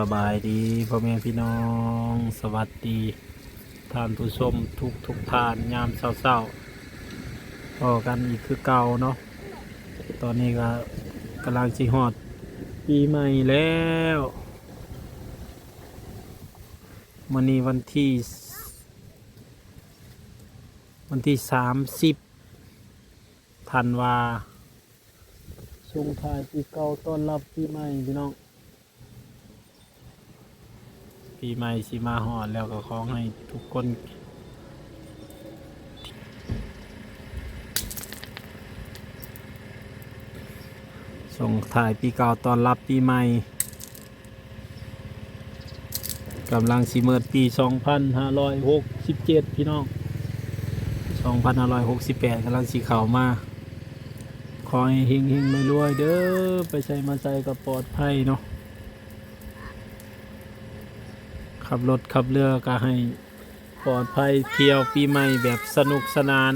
สบายดีพ่อแม่พี่น้อง สวัสดี ท่านผู้ชมทุกทุกท่านยามเศร้าๆพอกันอีกคือเก่าเนาะตอนนี้ก็กำลังสิฮอดปีใหม่แล้วมันนี้วันที่ วันที่สามสิบธันวาส่งท้ายปีเก่าต้อนรับปีใหม่พี่น้อง ปีใหม่สิมาหอดแล้วก็ขอให้ทุกคนส่งถ่ายปีเก่าตอนรับปีใหม่กำลังสิเมิดปี 2567 พี่น้อง 2568กำลังสิเข้ามา ขอให้เฮงเฮงไม่รวยๆเด้อ ไปใช้มาใส่ก็ปลอดภัยเนาะ ขับรถขับเรือก็ให้ปลอดภัยเที่ยวปีใหม่แบบสนุกสนาน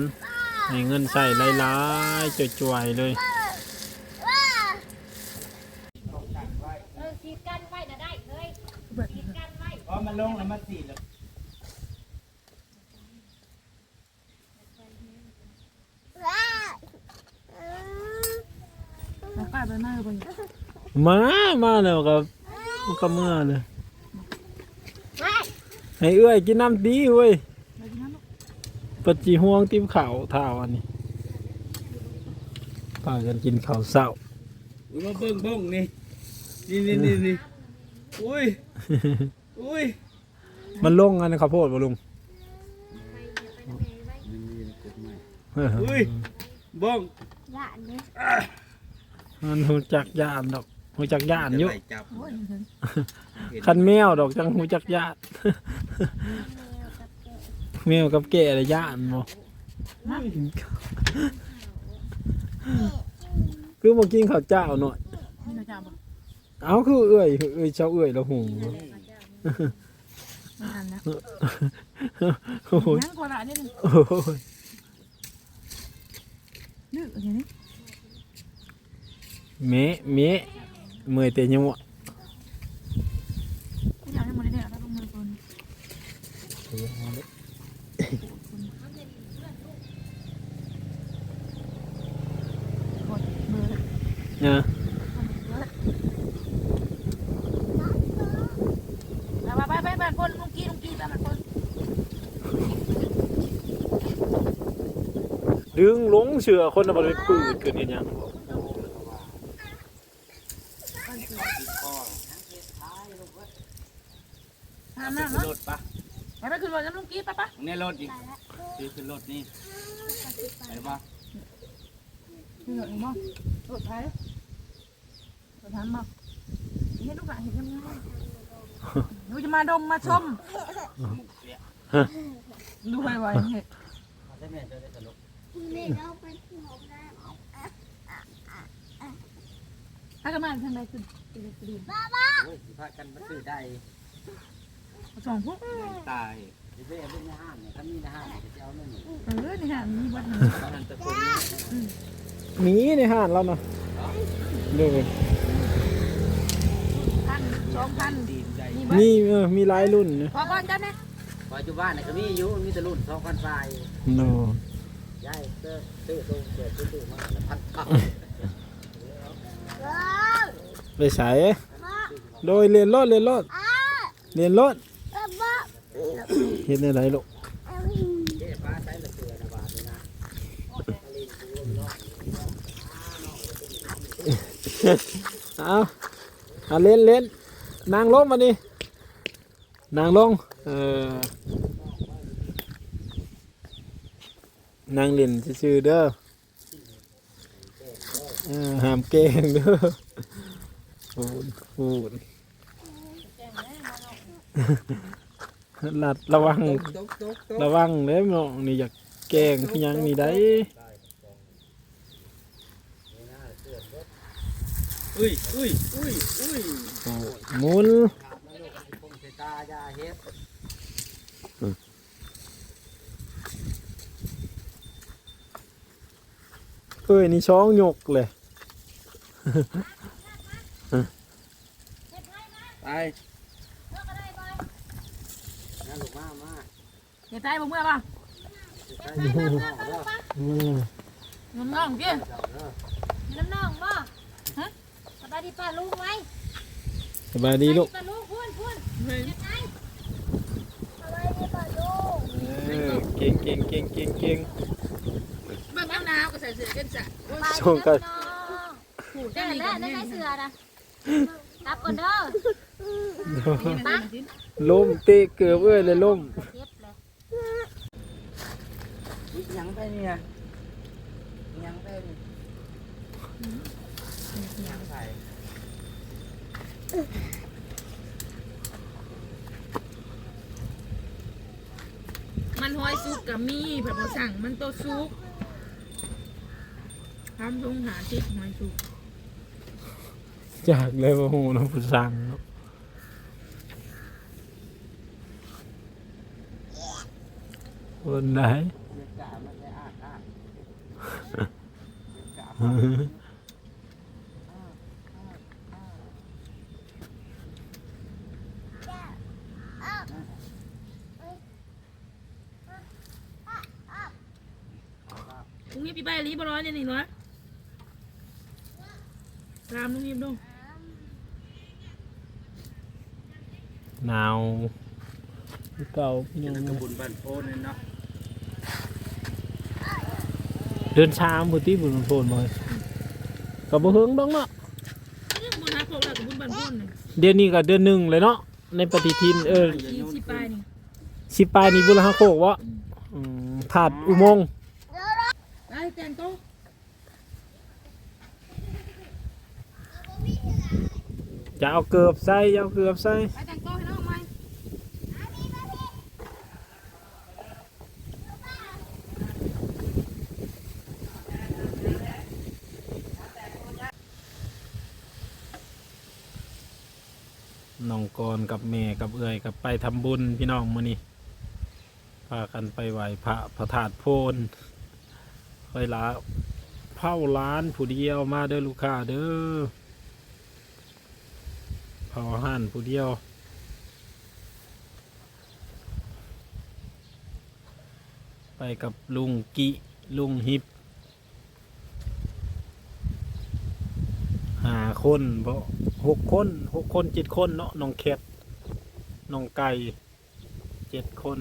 ให้เงินใส่หลายๆจ่วยๆเลยเออขีดกันไว้นะได้เฮ้ยขีดกันไว้พอมันลงแล้วมันสีแล้วแล้วกลายเป็นหน้าเป็นมา มาแล้วกับก็เมื่อเลย ให้เอื้อยกินน้ำดีเว้ยอะไรที่นั้นลูกปัจจิห่วงติ้มข่าวเท่าอันนี้พากันกินข้าวเศร้าอุ้ยมาเบิ้งเบิ้งนี่นี่นี่นี่นี่อุ้ยอุ้ยมันลงอันข้าวโพดบ่ลุงอุ้ยบ้องยะเนี่ยมันหูจักยานดอก หูจักยานอยู่จะไปจับโอ้ยถึงคันแมวดอกจังหูจักยานแมวกับแก่อะไรยานบ่คือมากินข้าวเจ้าหน่อยนี่เราจะเอาบ่เอาคือเอื้อยเอื้อยเจ้าเอื้อยละหงไม่ทันแล้วโอ้ยยังกว่าละนิดนึงโอ้ยนึกอย่างนี้เมะเมะ เมื่อยแต่ยังวะที่อยากให้มันได้แล้วลงมือคนกดเบอร์นะไปไปไปไปคนลุงกี้ลุงกี้ไปมันคนดึงหลงเสือคนน่ะบ่ได้ปืดขึ้นเฮ็ดหยัง ทำนั่งเนาะรถปะไปไปขึ้นรถน้ำลุงกี้ไปปะเนี่ยรถอีกคือขึ้นรถนี่ไปปะขึ้นรถอีกมั้งรถไทยรถทันมั้งนี่ลูกหลานเห็นยังไงหนูจะมาดมมาชมดูไวไวเห็ดได้แม่จะได้สนุกนี่เราไปที่หกได้ถ้ากันมาทางใดขึ้นขึ้นขึ้นโอ้ยสิพากันมาซื้อได้ สองพวกตายสิเบ้เป็นในห้างเนี่ยถ้ามีในห้างเนี่ยจะเอาเงินเออนี่ฮะมีวัดหนึ่งตอนนั้นตะโกนนี่หมีในห้านเรานะเด้อพันสองพันดีใจมีวัดมีเออมีหลายรุ่นนะพอก่อนจ้าเนี่ยปัจจุบันเนี่ยก็มีอยู่มีแต่รุ่นสองพันปลายโนยายเสื้อซื้อตรงเกิดซื้อมาพันเก้าไปใส่โดยเรียนรถเรียนรถเรียนรถ เฮ็ดในไรลูกเจ๊ป้าใช้ละเสือนะบาทนะเอาเล่นเล่นนางลงมาดินางลงเออนางเล่นซื่อเด้อห้ามเก่งเด้อพูดพูด ลัดระวังตกตกตกระวังเด้อน้องนี่อยากแกล้งคือหยังนี่ได้อุ้ยอุ้ยอุ้ยอุ้ยโอ้หมุนคงใส่ตายาเฮ็ดเอ้ยนี่ช้องหยกเลยไป อย่าใจบ่เมื่อป่ะอืมน้องน้องกินน้ำน้องบ่ฮะสบายดีป้าลุงไหมสบายดีลูกป้าลุงพูนพูนเฮ้ยยังไงสบายดีป้าลุงเออเก่งเก่งเก่งเก่งเก่งเบิ่งเอาหนาวก็ใส่เสื้อกันจ้ะส่งกันผูกเด้ได้อนี่แล้กัวนได้แน่ใส่เสือนะ รับก่อนเด้อปะล้มเตะเกือบเอ้ยเลยล้มเจ็บเลยยังไปเนี่ยยังไปยังไปมันห้อยซุกกับมีแบบว่าสั่งมันโตซุกทำลงหาทิศห้อยซุก จากเลยว่าโหน้องผู้สั่งเนาะคนไหนเด็กกามันได้อ่านอ่านเด็กกาลุงยิบใบลีบร้อยเนี่ยนี่เนาะ ตามลุงยิบดูหนาวเก่าพี่น้องกระบุญบันโพนเนาะเดินช้าพุที่บุญโพนมากับบ่เฮิงดอกเนาะนี่บุญฮักพวกเรากับบุญบันพุ่นนี่เดือนนี้ก็เดือนหนึ่งเลยเนาะในปฏิทินเออที่สิปลายนี่สิปลายนี้บุรหะโคกวะอืมถาดอุโมงค์ ได้แต่งโต๊ะ จะเอาเกือบใส่จะเอาเกือบใส่ไปแต่งโต๊ะให้น้องไหมน้องกรกับแม่กับเอื้อยกับไปทำบุญพี่น้องมื้อนี้พากันไปไหว้พระพระธาตุโพนคอยลาเผาร้านผู้เดียวมาเด้อลูกค้าเด้อ เผาอาหารผู้เดียวไปกับลุงกิลุงฮิปหาคนเพราะหกคนหกคนเจ็ดคนเนาะน้องแคทน้องไก่เจ็ดคน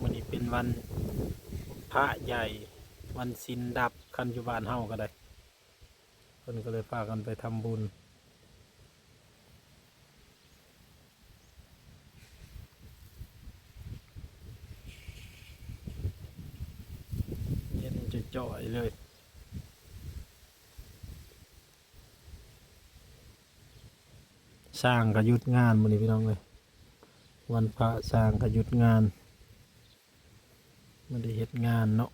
วันนี้เป็นวันพระใหญ่วันสินดับคันยู่บ้านเฮาก็ได้ เพิ่นก็เลยพากันไปทำบุญ เย็นจะจ่อยเลยสร้างกระยุดงานมันนี้พี่น้องเลยวันพระสร้างกระยุดงานไม่ได้เฮ็ดงานเนาะ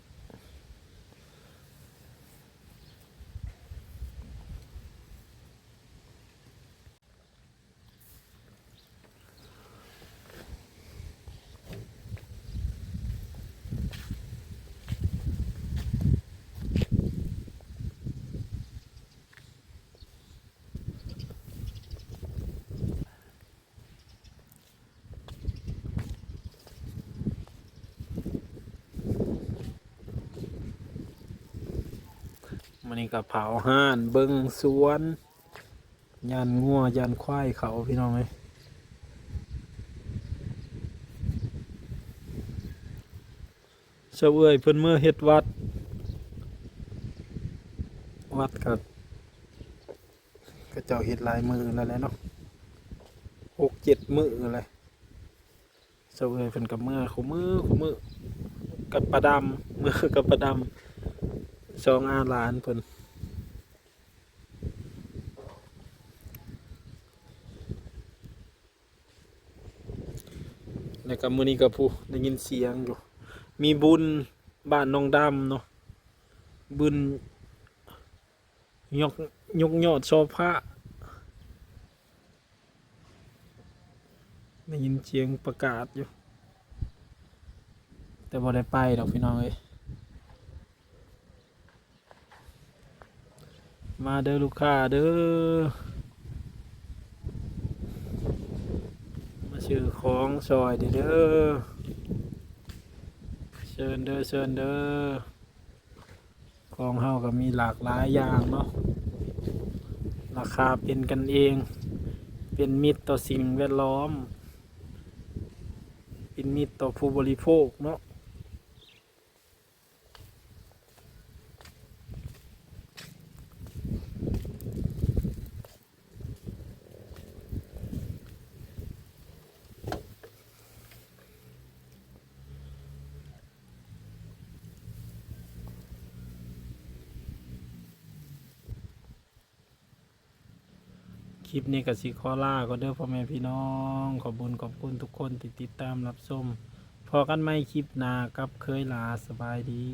มันนี้กับเผาห่านเบิงสวนยันงัวยันควายเขาพี่น้องเลยเสวยเพิ่นเมื่อเฮ็ดวัด วัดกับก็เจ้าเฮ็ดลายมือแล้วแหละเนาะหกเจ็ดมือเลยเสวยเพิ่นกับเมื่อขมือขมือกับประดำมือกับประดำ สองอาหลานเพิ่นแล้วก็มื้อนี้ก็ผู้ได้ยินเสียงอยู่ มีบุญบ้านน้องดำเนาะบุญยกยกยอดโซฟาได้ยินเสียงประกาศอยู่ แต่บ่ได้ไปดอกพี่น้องเอ้ย มาเด้อลูกค้าเด้อ มาชชื่อของซอยเด้อเด้อ เชิญเด้อเชิญเด้อ ของเฮาก็มีหลากหลายอย่างเนาะ ราคาเป็นกันเอง เป็นมิตรต่อสิ่งแวดล้อม เป็นมิตรต่อผู้บริโภคเนาะ คลิปนี้กับซีคอล่าก็เด้อพ่อแม่พี่น้อง ขอบบุญขอบคุณทุกคนที่ติดตามรับชมพอกันไม่คลิปหน้ากับเคยลาสบายดี